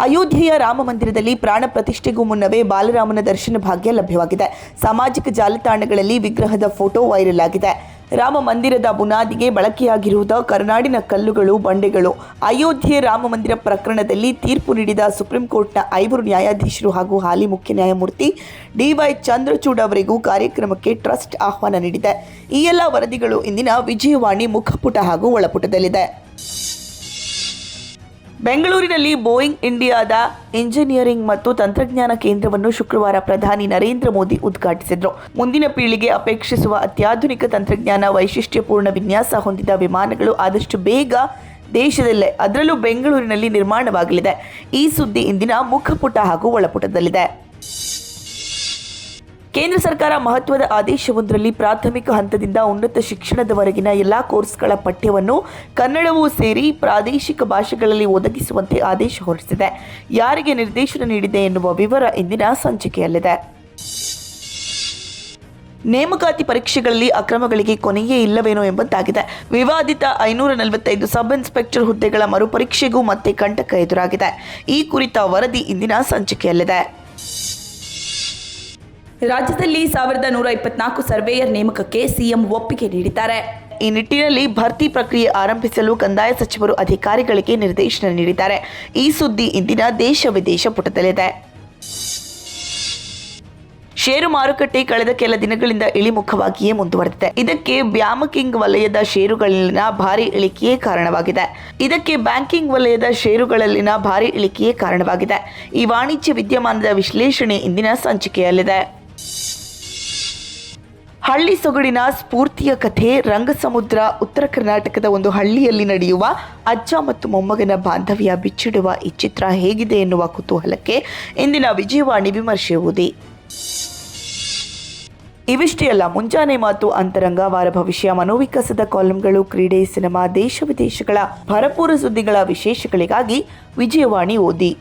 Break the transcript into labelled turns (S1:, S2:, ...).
S1: ಅಯೋಧ್ಯೆಯ ರಾಮ ಮಂದಿರದಲ್ಲಿ ಪ್ರಾಣ ಪ್ರತಿಷ್ಠೆಗೂ ಮುನ್ನವೇ ಬಾಲರಾಮನ ದರ್ಶನ ಭಾಗ್ಯ ಲಭ್ಯವಾಗಿದೆ. ಸಾಮಾಜಿಕ ಜಾಲತಾಣಗಳಲ್ಲಿ ವಿಗ್ರಹದ ಫೋಟೋ ವೈರಲ್ ಆಗಿದೆ. ರಾಮ ಮಂದಿರದ ಬುನಾದಿಗೆ ಬಳಕೆಯಾಗಿರುವುದ ಕರ್ನಾಡಿನ ಕಲ್ಲುಗಳು, ಬಂಡೆಗಳು. ಅಯೋಧ್ಯೆ ರಾಮ ಮಂದಿರ ಪ್ರಕರಣದಲ್ಲಿ ತೀರ್ಪು ನೀಡಿದ ಸುಪ್ರೀಂ ಕೋರ್ಟ್ನ ಐವರು ನ್ಯಾಯಾಧೀಶರು ಹಾಗೂ ಹಾಲಿ ಮುಖ್ಯ ನ್ಯಾಯಮೂರ್ತಿ ಡಿವೈ ಚಂದ್ರಚೂಡ್ ಅವರಿಗೂ ಕಾರ್ಯಕ್ರಮಕ್ಕೆ ಟ್ರಸ್ಟ್ ಆಹ್ವಾನ ನೀಡಿದೆ. ಈ ಎಲ್ಲ ವರದಿಗಳು ಇಂದಿನ ವಿಜಯವಾಣಿ ಮುಖಪುಟ ಹಾಗೂ ಒಳಪುಟದಲ್ಲಿದೆ. ಬೆಂಗಳೂರಿನಲ್ಲಿ ಬೋಯಿಂಗ್ ಇಂಡಿಯಾದ ಇಂಜಿನಿಯರಿಂಗ್ ಮತ್ತು ತಂತ್ರಜ್ಞಾನ ಕೇಂದ್ರವನ್ನು ಶುಕ್ರವಾರ ಪ್ರಧಾನಿ ನರೇಂದ್ರ ಮೋದಿ ಉದ್ಘಾಟಿಸಿದರು. ಮುಂದಿನ ಪೀಳಿಗೆ ಅಪೇಕ್ಷಿಸುವ ಅತ್ಯಾಧುನಿಕ ತಂತ್ರಜ್ಞಾನ ವೈಶಿಷ್ಟ್ಯಪೂರ್ಣ ವಿನ್ಯಾಸ ಹೊಂದಿದ ವಿಮಾನಗಳು ಆದಷ್ಟು ಬೇಗ ದೇಶದಲ್ಲೇ, ಅದರಲ್ಲೂ ಬೆಂಗಳೂರಿನಲ್ಲಿ ನಿರ್ಮಾಣವಾಗಲಿದೆ. ಈ ಸುದ್ದಿ ಇಂದಿನ ಮುಖಪುಟ ಹಾಗೂ ಒಳಪುಟದಲ್ಲಿದೆ. ಕೇಂದ್ರ ಸರ್ಕಾರ ಮಹತ್ವದ ಆದೇಶವೊಂದರಲ್ಲಿ ಪ್ರಾಥಮಿಕ ಹಂತದಿಂದ ಉನ್ನತ ಶಿಕ್ಷಣದವರೆಗಿನ ಎಲ್ಲಾ ಕೋರ್ಸ್ಗಳ ಪಠ್ಯವನ್ನು ಕನ್ನಡವೂ ಸೇರಿ ಪ್ರಾದೇಶಿಕ ಭಾಷೆಗಳಲ್ಲಿ ಒದಗಿಸುವಂತೆ ಆದೇಶ ಹೊರಡಿಸಿದೆ. ಯಾರಿಗೆ ನಿರ್ದೇಶನ ನೀಡಿದೆ ಎನ್ನುವ ವಿವರ ಇಂದಿನ ಸಂಚಿಕೆಯಲ್ಲಿದೆ. ನೇಮಕಾತಿ ಪರೀಕ್ಷೆಗಳಲ್ಲಿ ಅಕ್ರಮಗಳಿಗೆ ಕೊನೆಯೇ ಇಲ್ಲವೇನೋ ಎಂಬಂತಾಗಿದೆ. ವಿವಾದಿತ ಐನೂರ ನಲವತ್ತೈದು ಸಬ್ ಇನ್ಸ್ಪೆಕ್ಟರ್ ಹುದ್ದೆಗಳ ಮರುಪರೀಕ್ಷೆಗೂ ಮತ್ತೆ ಕಂಟಕ ಎದುರಾಗಿದೆ. ಈ ಕುರಿತ ವರದಿ ಇಂದಿನ ಸಂಚಿಕೆಯಲ್ಲಿದೆ. ರಾಜ್ಯದಲ್ಲಿ ಸಾವಿರದ ನೂರ ಇಪ್ಪತ್ನಾಲ್ಕು ಸರ್ವೇಯರ್ ನೇಮಕಕ್ಕೆ ಸಿಎಂ ಒಪ್ಪಿಗೆ ನೀಡಿದ್ದಾರೆ. ಈ ನಿಟ್ಟಿನಲ್ಲಿ ಭರ್ತಿ ಪ್ರಕ್ರಿಯೆ ಆರಂಭಿಸಲು ಕಂದಾಯ ಸಚಿವರು ಅಧಿಕಾರಿಗಳಿಗೆ ನಿರ್ದೇಶನ ನೀಡಿದ್ದಾರೆ. ಈ ಸುದ್ದಿ ಇಂದಿನ ದೇಶ ವಿದೇಶ ಪುಟದಲ್ಲಿದೆ. ಷೇರು ಮಾರುಕಟ್ಟೆ ಕಳೆದ ಕೆಲ ದಿನಗಳಿಂದ ಇಳಿಮುಖವಾಗಿಯೇ ಮುಂದುವರೆದಿದೆ. ಇದಕ್ಕೆ ಬ್ಯಾಮಕಿಂಗ್ ವಲಯದ ಷೇರುಗಳಲ್ಲಿನ ಭಾರಿ ಇಳಿಕೆಯೇ ಕಾರಣವಾಗಿದೆ. ಇದಕ್ಕೆ ಬ್ಯಾಂಕಿಂಗ್ ವಲಯದ ಷೇರುಗಳಲ್ಲಿನ ಭಾರಿ ಇಳಿಕೆಯೇ ಕಾರಣವಾಗಿದೆ. ಈ ವಾಣಿಜ್ಯ ವಿದ್ಯಮಾನದ ವಿಶ್ಲೇಷಣೆ ಇಂದಿನ ಸಂಚಿಕೆಯಲ್ಲಿದೆ. ಹಳ್ಳಿ ಸೊಗಡಿನ ಸ್ಫೂರ್ತಿಯ ಕಥೆ ರಂಗಸಮುದ್ರ, ಉತ್ತರ ಕರ್ನಾಟಕದ ಒಂದು ಹಳ್ಳಿಯಲ್ಲಿ ನಡೆಯುವ ಅಜ್ಜ ಮತ್ತು ಮೊಮ್ಮಗನ ಬಾಂಧವ್ಯ ಬಿಚ್ಚಿಡುವ ಈ ಚಿತ್ರ ಹೇಗಿದೆ ಎನ್ನುವ ಕುತೂಹಲಕ್ಕೆ ಇಂದಿನ ವಿಜಯವಾಣಿ ವಿಮರ್ಶೆ ಓದಿ. ಇವಿಷ್ಟೇ ಅಲ್ಲ, ಮುಂಜಾನೆ ಮಾತು ಅಂತರಂಗ, ವಾರ ಭವಿಷ್ಯ, ಮನೋವಿಕಾಸದ ಕಾಲಂಗಳು, ಕ್ರೀಡೆ, ಸಿನಿಮಾ, ದೇಶ ವಿದೇಶಗಳ ಭರಪೂರ ಸುದ್ದಿಗಳ ವಿಶೇಷಗಳಿಗಾಗಿ ವಿಜಯವಾಣಿ ಓದಿ.